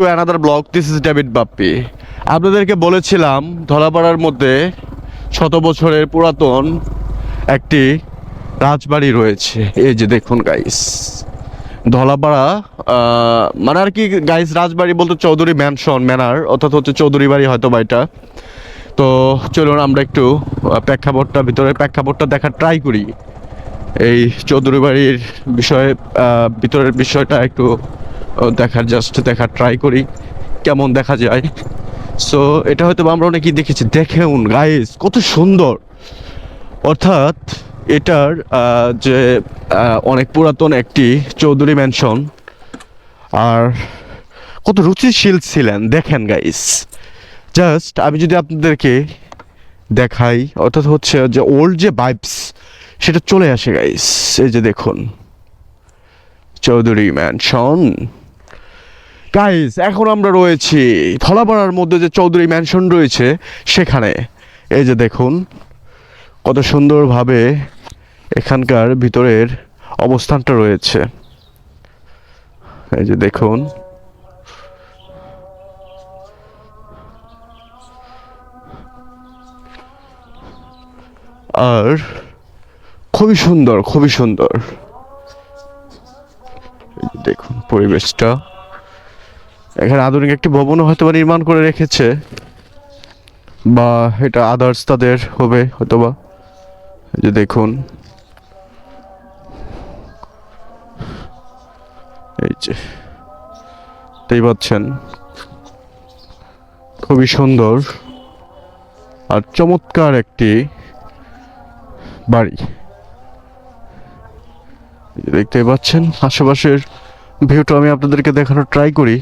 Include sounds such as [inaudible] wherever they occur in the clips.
To another vlog this is David Bappi আপনাদেরকে বলেছিলাম ধলাপাড়ার মধ্যে শত বছরের পুরাতন একটি রাজবাড়ি রয়েছে। এই যে দেখুন গাইস ধলাপাড়া মানে আর কি গাইস রাজবাড়ি বলতে চৌধুরী ম্যানশন ম্যানার অর্থাৎ হচ্ছে চৌধুরী বাড়ি হয়তো বা এটা। তো চলুন আমরা একটু প্রেক্ষাপটটা ভিতরের প্রেক্ষাপটটা দেখার ট্রাই করি। এই চৌধুরী বাড়ির বিষয়ে ভিতরের বিষয়টা একটু দেখার জাস্ট দেখার ট্রাই করি, কেমন দেখা যায়। সো এটা হয়তো আমরা অনেকেই দেখেছি। দেখেউন গাইস কত সুন্দর। অর্থাৎ, এটার যে অনেক পুরাতন একটি চৌধুরী ম্যানশন আর কত রুচিশীল ছিলেন। দেখেন গাইস জাস্ট আমি যদি আপনাদেরকে দেখাই, অর্থাৎ হচ্ছে যে ওল্ড যে ভাইবস সেটা চলে আসে গাইস এই যে দেখুন, চৌধুরী ম্যানশন গাইস এখন আমরা রয়েছি ধলাপাড়ার মধ্যে যে চৌধুরী ম্যানশন রয়েছে, সেখানে। এই যে দেখুন, কত সুন্দরভাবে এখানকার ভিতরের অবস্থানটা রয়েছে। এই যে দেখুন। আর খুবই সুন্দর খুবই সুন্দর। দেখুন, পরিবেশটা। এখানে আধুনিক একটি ভবনও হয়তো নির্মাণ করে রেখেছে। বা এটা আদার্স তাদের হবে হয়তো বা যে দেখুন। এই যে। দেখতেই পাচ্ছেন। খুবই সুন্দর আর চমৎকার একটি বাড়ি। দেখতেই পাচ্ছেন। আশেপাশের ভিউটা আমি আপনাদেরকে দেখানোর ট্রাই করি।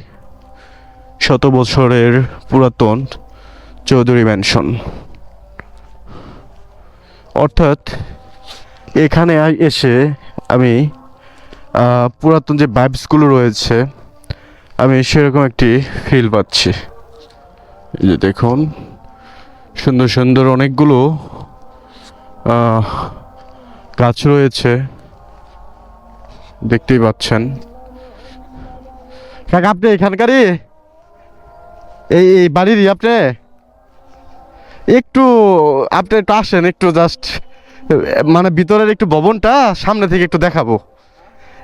শত বছরের পুরাতন চৌধুরী ম্যানশন অর্থাৎ এখানে এসে আমি পুরাতন যে ভাইবসগুলো রয়েছে, আমি সেরকম একটি ফিল পাচ্ছি। এই যে দেখুন, সুন্দর সুন্দর অনেকগুলো গাছ রয়েছে, দেখতেই পাচ্ছেন। কাকা, আপনি এখানকারই? এই এই বাড়িরই আপনি? একটু আপনি একটু আসেন, একটু জাস্ট মানে ভিতরের একটু ভবনটা সামনে থেকে একটু দেখাবো।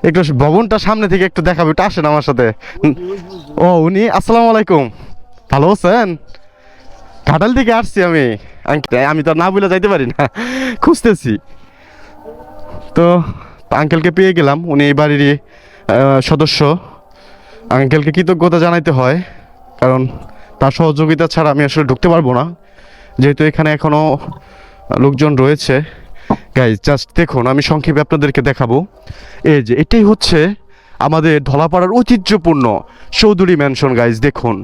একটু ভবনটা সামনে থেকে একটু দেখাবো, একটু আসেন আমার সাথে। ও, উনি, আসসালামু আলাইকুম। ভালো আছেন? ঘাটাল থেকে আসছি আমি। আমি তো না বলে যাইতে পারি না। খুঁজতেছি। তো, আঙ্কেলকে পেয়ে গেলাম, উনি এই বাড়িরই সদস্য। আঙ্কেলকে কৃতজ্ঞতা জানাইতে হয়, কারণ তার সহযোগিতা ছাড়া আমি আসলে ঢুকতে পারব না। যেহেতু এখানে এখনও লোকজন রয়েছে। গাইজ জাস্ট দেখুন, আমি সংক্ষেপে আপনাদেরকে দেখাবো। এই যে, এটাই হচ্ছে আমাদের ধলাপাড়ার ঐতিহ্যপূর্ণ চৌধুরী ম্যানশন গাইজ দেখুন।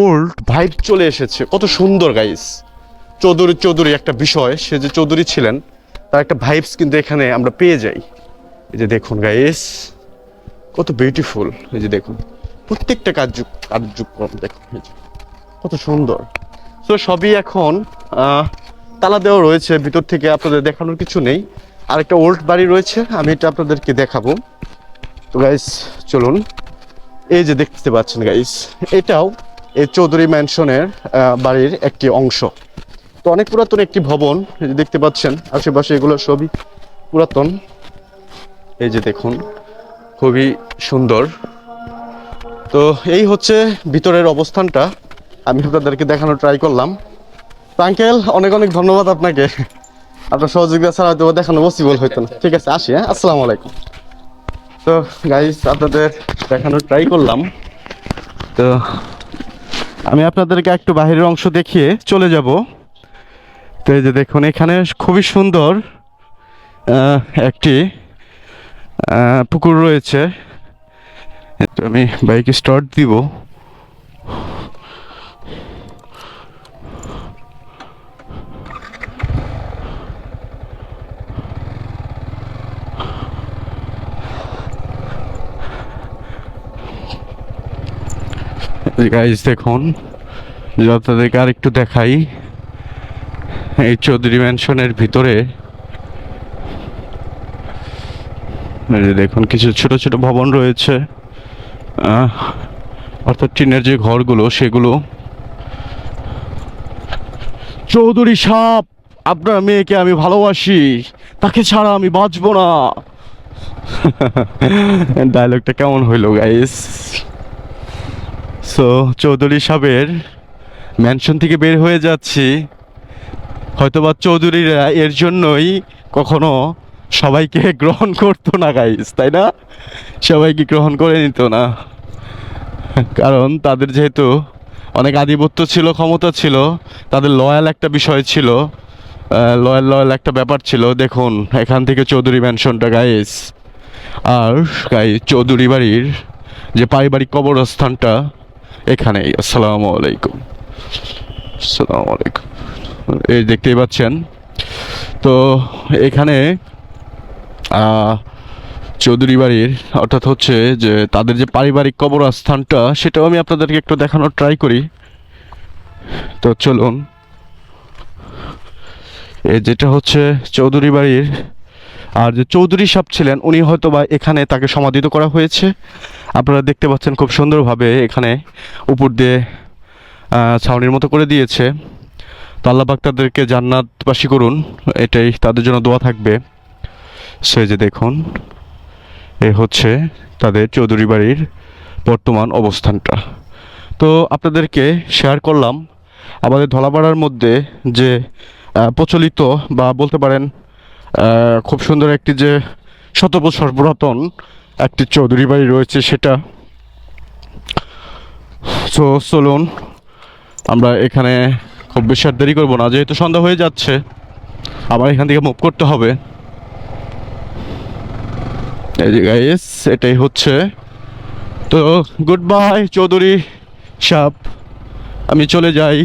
ওল্ড ভাইব চলে এসেছে। কত সুন্দর গাইজ চৌধুরী চৌধুরী একটা বিষয়, সে যে চৌধুরী ছিলেন, তার একটা ভাইবস কিন্তু এখানে আমরা পেয়ে যাই। এই যে দেখুন গাইস কত বিউটিফুল এই যে দেখুন, প্রত্যেকটা কার্য কার্যক্রম দেখুন, এই যে। কত সুন্দর। তো সবই এখন তালা দেওয়া রয়েছে, ভিতর থেকে আপনাদের দেখানোর কিছু নেই। আর একটা ওল্ড বাড়ি রয়েছে, আমি এটা আপনাদেরকে দেখাবো। তো গাইস চলুন। এই যে দেখতে পাচ্ছেন গাইস এটাও এই চৌধুরী ম্যানশনের বাড়ির একটি অংশ। তো অনেক পুরাতন একটি ভবন দেখতে পাচ্ছেন, আশেপাশে এগুলো সবই পুরাতন। এই যে দেখুন, খুবই সুন্দর। তো এই হচ্ছে ভিতরের অবস্থানটা। আমি আপনাদেরকে দেখানোর ট্রাই করলাম। আঙ্কেল অনেক অনেক ধন্যবাদ আপনাকে। আপনার সহযোগিতা ছাড়া হয়তো দেখানো পসিবল হইতো না। ঠিক আছে, আসি হ্যাঁ? আসসালামু আলাইকুম। তো গাইস আপনাদের দেখানোর ট্রাই করলাম। তো আমি আপনাদেরকে একটু বাহিরের অংশ দেখিয়ে চলে যাব। তো এই যে দেখুন, এখানে খুবই সুন্দর একটি পুকুর রয়েছে। আমি বাইক স্টার্ট দিব। গাইজ দেখুন আপনাদেরকে আর একটু দেখাই, এই চৌধুরী ম্যানশনের ভিতরে দেখুন, কিছু ছোট ছোট ভবন রয়েছে। অর্থাৎ টিনের যে ঘরগুলো, সেগুলো। চৌধুরী সাপ, আপনার মেয়েকে আমি ভালোবাসি, তাকে ছাড়া আমি বাঁচবো না। [laughs] ডায়লগটা কেমন হইল গাইস সো, চৌধুরী সাহেবের ম্যানশন থেকে বের হয়ে যাচ্ছি। হয়তোবা চৌধুরীরা এর জন্যই কখনো সবাইকে [laughs] গ্রহণ করতো না গাইস তাই না? সবাইকে গ্রহণ করে নিত না। কারণ তাদের যেহেতু অনেক আধিপত্য ছিল, ক্ষমতা ছিল, তাদের লয়াল একটা বিষয় ছিল লয়াল লয়াল একটা ব্যাপার ছিল। দেখুন, এখান থেকে চৌধুরী ম্যানশনটা গাইস আর গাই চৌধুরী বাড়ির যে পারিবারিক কবরস্থানটা এখানেই, আসসালামু আলাইকুম। আসসালামু আলাইকুম। এই দেখতেই পাচ্ছেন? তো এখানে চৌধুরী বাড়ির, অর্থাৎ হচ্ছে যে তাদের যে পারিবারিক কবরস্থানটা, সেটাও আমি আপনাদেরকে একটু দেখানোর ট্রাই করি। তো চলুন। এ যেটা হচ্ছে চৌধুরী বাড়ির আর যে চৌধুরী সাহেব ছিলেন, উনি হয়তো বা এখানে তাকে সমাধিত করা হয়েছে। আপনারা দেখতে পাচ্ছেন খুব সুন্দরভাবে এখানে উপর দিয়ে ছাউনির মতো করে দিয়েছে। তো আল্লাহ পাক তাদেরকে জান্নাতবাসী করুন, এটাই তাদের জন্য দোয়া থাকবে। সে যে দেখুন, এ হচ্ছে তাদের চৌধুরী বাড়ির বর্তমান অবস্থানটা। তো আপনাদেরকে শেয়ার করলাম, আমাদের ধলাপাড়ার মধ্যে যে প্রচলিত বা বলতে পারেন খুব সুন্দর একটি যে শত বছর পুরাতন একটি চৌধুরী বাড়ি রয়েছে সেটা। তো চলুন আমরা এখানে খুব বেশি আর দেরি করব না, যেহেতু সন্ধ্যা হয়ে যাচ্ছে, আবার এখান থেকে মুভ করতে হবে। গাইস এটাই হচ্ছে। তো গুড বাই চৌধুরী সাপ আমি চলে যাই।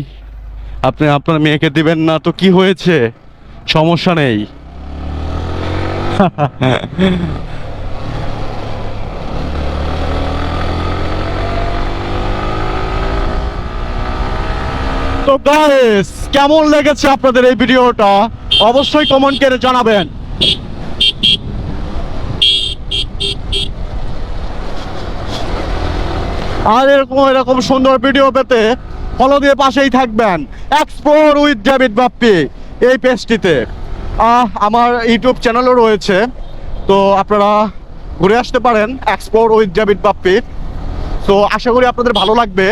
আপনি আপনার মেয়েকে দিবেন না, তো কি হয়েছে? সমস্যা নেই। তো গাইস কেমন লেগেছে আপনাদের এই ভিডিওটা? অবশ্যই কমেন্ট করে জানাবেন। আর এরকম এরকম সুন্দর ভিডিও পেতে ফলো দিয়ে পাশেই থাকবেন। এক্সপ্লোর উইথ ডেভিড বাপ্পি এই পেজটিতে আমার ইউটিউব চ্যানেলও রয়েছে। তো আপনারা ঘুরে আসতে পারেন এক্সপ্লোর উইথ জাবিদ বাপ্পি তো আশা করি আপনাদের ভালো লাগবে।